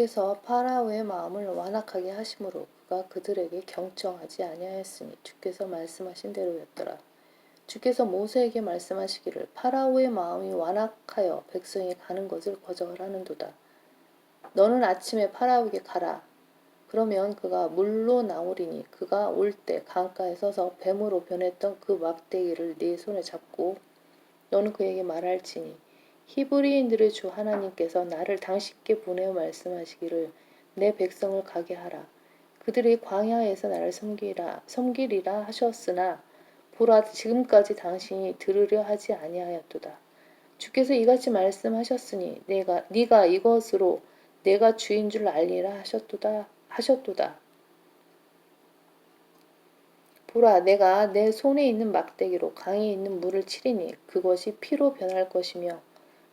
주께서 파라오의 마음을 완악하게 하심으로 그가 그들에게 경청하지 아니하였으니 주께서 말씀하신 대로였더라. 주께서 모세에게 말씀하시기를 파라오의 마음이 완악하여 백성이 가는 것을 거절하는도다. 너는 아침에 파라오에게 가라. 그러면 그가 물로 나오리니 그가 올 때 강가에 서서 뱀으로 변했던 그 막대기를 네 손에 잡고 너는 그에게 말할지니 히브리인들의 주 하나님께서 나를 당신께 보내어 말씀하시기를 내 백성을 가게 하라. 그들이 광야에서 나를 섬기라 섬기리라 하셨으나 보라 지금까지 당신이 들으려 하지 아니하였도다. 주께서 이같이 말씀하셨으니 내가 네가 이것으로 내가 주인 줄 알리라 하셨도다 하셨도다. 보라 내가 내 손에 있는 막대기로 강에 있는 물을 치리니 그것이 피로 변할 것이며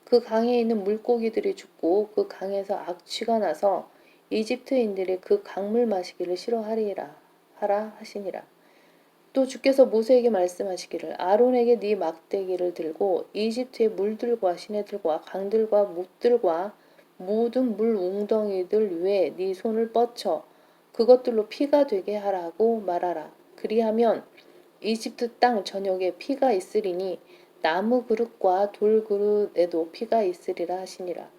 그 강에 있는 물고기들이 죽고 그 강에서 악취가 나서 이집트인들이 그 강물 마시기를 싫어하리라 하라 하시니라. 또 주께서 모세에게 말씀하시기를 아론에게 네 막대기를 들고 이집트의 물들과 시내들과 강들과 못들과 모든 물 웅덩이들 위에 네 손을 뻗쳐 그것들로 피가 되게 하라고 말하라. 그리하면 이집트 땅 전역에 피가 있으리니 나무 그릇과 돌 그릇에도 피가 있으리라 하시니라.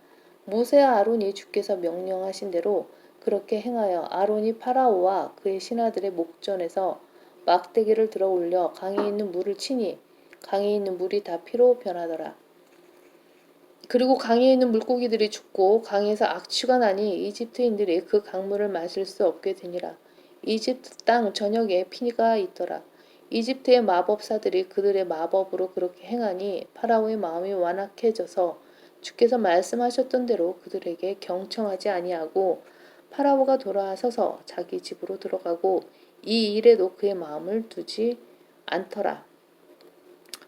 모세와 아론이 주께서 명령하신 대로 그렇게 행하여 아론이 파라오와 그의 신하들의 목전에서 막대기를 들어 올려 강에 있는 물을 치니 강에 있는 물이 다 피로 변하더라. 그리고 강에 있는 물고기들이 죽고 강에서 악취가 나니 이집트인들이 그 강물을 마실 수 없게 되니라. 이집트 땅 전역에 피가 있더라. 이집트의 마법사들이 그들의 마법으로 그렇게 행하니 파라오의 마음이 완악해져서 주께서 말씀하셨던 대로 그들에게 경청하지 아니하고 파라오가 돌아서서 자기 집으로 들어가고 이 일에도 그의 마음을 두지 않더라.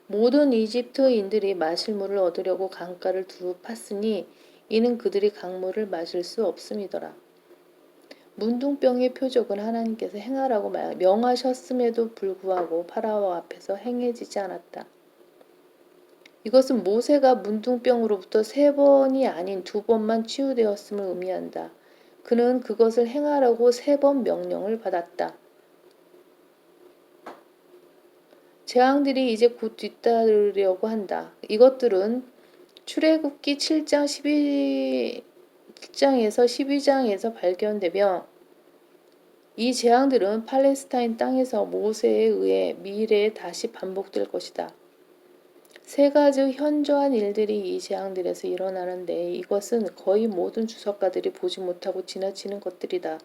모든 이집트인들이 마실 물을 얻으려고 강가를 두루 팠으니 이는 그들이 강물을 마실 수 없음이더라. 문둥병의 표적은 하나님께서 행하라고 명하셨음에도 불구하고 파라오 앞에서 행해지지 않았다. 이것은 모세가 문둥병으로부터 세 번이 아닌 두 번만 치유되었음을 의미한다. 그는 그것을 행하라고 세 번 명령을 받았다. 재앙들이 이제 곧 뒤따르려고 한다. 이것들은 출애굽기 7장 11장에서 12장에서 발견되며 이 재앙들은 팔레스타인 땅에서 모세에 의해 미래에 다시 반복될 것이다. 세 가지 현저한 일들이 이 재앙들에서 일어나는데 이것은 거의 모든 주석가들이 보지 못하고 지나치는 것들이다.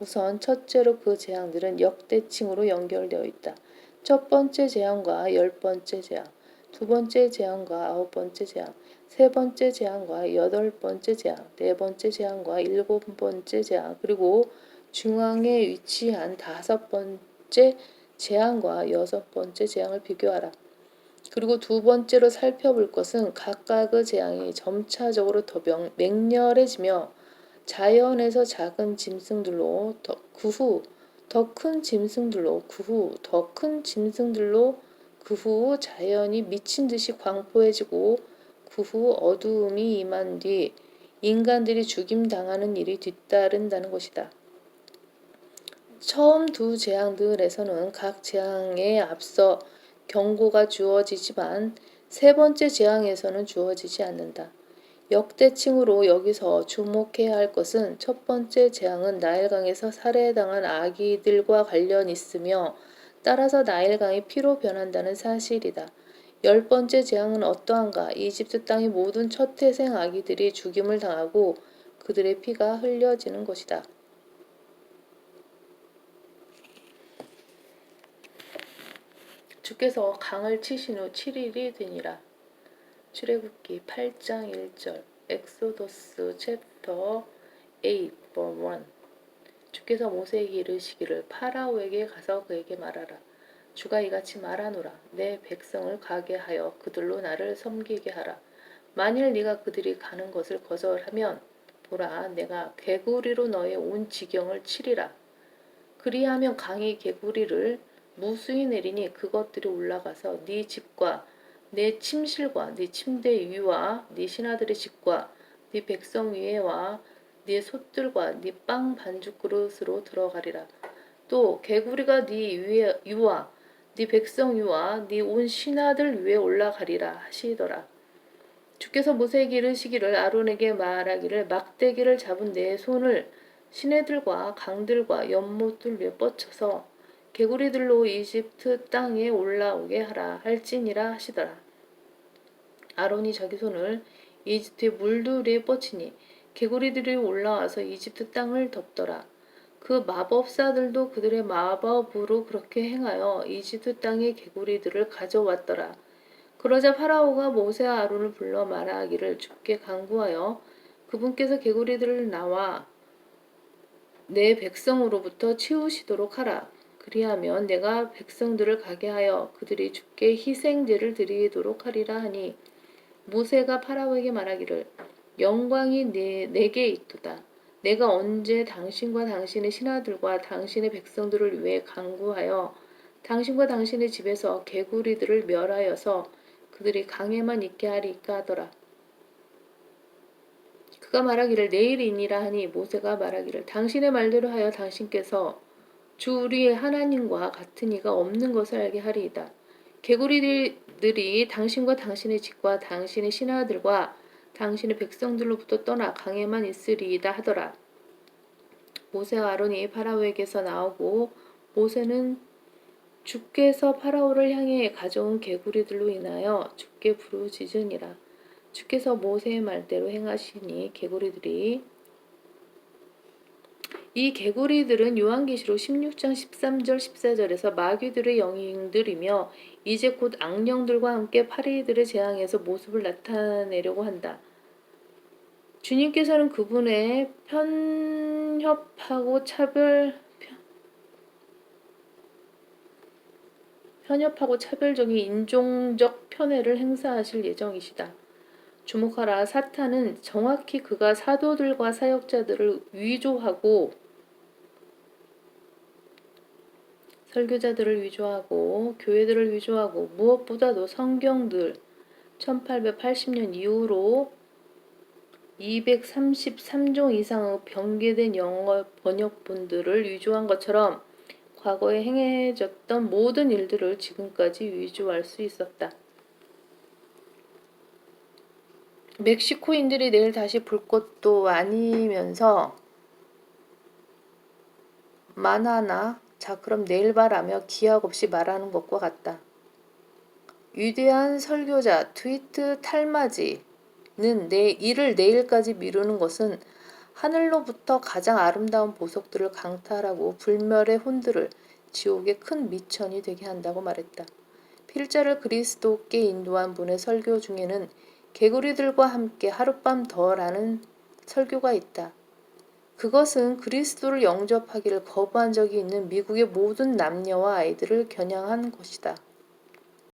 우선 첫째로 그 재앙들은 역대칭으로 연결되어 있다. 첫 번째 재앙과 열 번째 재앙, 두 번째 재앙과 아홉 번째 재앙, 세 번째 재앙과 여덟 번째 재앙, 네 번째 재앙과 일곱 번째 재앙, 그리고 중앙에 위치한 다섯 번째 재앙과 여섯 번째 재앙을 비교하라. 그리고 두 번째로 살펴볼 것은 각각의 재앙이 점차적으로 더 맹렬해지며 자연에서 작은 짐승들로 그 후 더 큰 짐승들로 그 후 더 큰 짐승들로 그 후 자연이 미친 듯이 광포해지고 그 후 어두움이 임한 뒤 인간들이 죽임 당하는 일이 뒤따른다는 것이다. 처음 두 재앙들에서는 각 재앙에 앞서 경고가 주어지지만 세 번째 재앙에서는 주어지지 않는다. 역대칭으로 여기서 주목해야 할 것은 첫 번째 재앙은 나일강에서 살해당한 아기들과 관련 있으며 따라서 나일강이 피로 변한다는 사실이다. 열 번째 재앙은 어떠한가? 이집트 땅의 모든 첫 태생 아기들이 죽임을 당하고 그들의 피가 흘려지는 것이다. 주께서 강을 치신 후 7일이 되니라. 출애굽기 8장 1절 엑소더스 챕터 8 1 주께서 모세에게 이르시기를 파라오에게 가서 그에게 말하라. 주가 이같이 말하노라. 내 백성을 가게 하여 그들로 나를 섬기게 하라. 만일 네가 그들이 가는 것을 거절하면 보라 내가 개구리로 너의 온 지경을 치리라. 그리하면 강이 개구리를 무수히 내리니 그것들이 올라가서 네 집과 내 침실과 네 침대 위와 네 신하들의 집과 네 백성 위에와 네 솥들과 네 빵 반죽 그릇으로 들어가리라. 또 개구리가 네 위에 유와 네 백성 유와 네 온 신하들 위에 올라가리라 하시더라. 주께서 모세에게 이르시기를 아론에게 말하기를 막대기를 잡은 내 손을 시내들과 강들과 연못들 위에 뻗쳐서 개구리들로 이집트 땅에 올라오게 하라 할지니라 하시더라. 아론이 자기 손을 이집트의 물들에 뻗치니 개구리들이 올라와서 이집트 땅을 덮더라. 그 마법사들도 그들의 마법으로 그렇게 행하여 이집트 땅의 개구리들을 가져왔더라. 그러자 파라오가 모세와 아론을 불러 말하기를 주께 간구하여 그분께서 개구리들을 나와 내 백성으로부터 치우시도록 하라. 그리하면 내가 백성들을 가게 하여 그들이 주께 희생제를 드리도록 하리라 하니 모세가 파라오에게 말하기를 영광이 내, 내게 있도다. 내가 언제 당신과 당신의 신하들과 당신의 백성들을 위해 간구하여 당신과 당신의 집에서 개구리들을 멸하여서 그들이 강에만 있게 하리까 하더라. 그가 말하기를 내일이니라 하니 모세가 말하기를 당신의 말대로 하여 당신께서 주 우리의 하나님과 같은 이가 없는 것을 알게 하리이다. 개구리들이 당신과 당신의 집과 당신의 신하들과 당신의 백성들로부터 떠나 강에만 있으리이다 하더라. 모세와 아론이 파라오에게서 나오고 모세는 주께서 파라오를 향해 가져온 개구리들로 인하여 주께 부르짖으니라. 주께서 모세의 말대로 행하시니 개구리들이 이 개구리들은 요한계시록 16장 13절 14절에서 마귀들의 영웅들이며 이제 곧 악령들과 함께 파리들의 재앙에서 모습을 나타내려고 한다. 주님께서는 그분의 편협하고 차별 편- 편협하고 차별적인 인종적 편애를 행사하실 예정이시다. 주목하라 사탄은 정확히 그가 사도들과 사역자들을 위조하고 설교자들을 위조하고 교회들을 위조하고 무엇보다도 성경들 1880년 이후로 233종 이상의 변개된 영어 번역본들을 위조한 것처럼 과거에 행해졌던 모든 일들을 지금까지 위조할 수 있었다. 멕시코인들이 내일 다시 볼 것도 아니면서 만화나 자 그럼 내일 봐라며 기약 없이 말하는 것과 같다. 위대한 설교자 트위트 탈마지는 내 일을 내일까지 미루는 것은 하늘로부터 가장 아름다운 보석들을 강탈하고 불멸의 혼들을 지옥의 큰 미천이 되게 한다고 말했다. 필자를 그리스도께 인도한 분의 설교 중에는 개구리들과 함께 하룻밤 더라는 설교가 있다. 그것은 그리스도를 영접하기를 거부한 적이 있는 미국의 모든 남녀와 아이들을 겨냥한 것이다.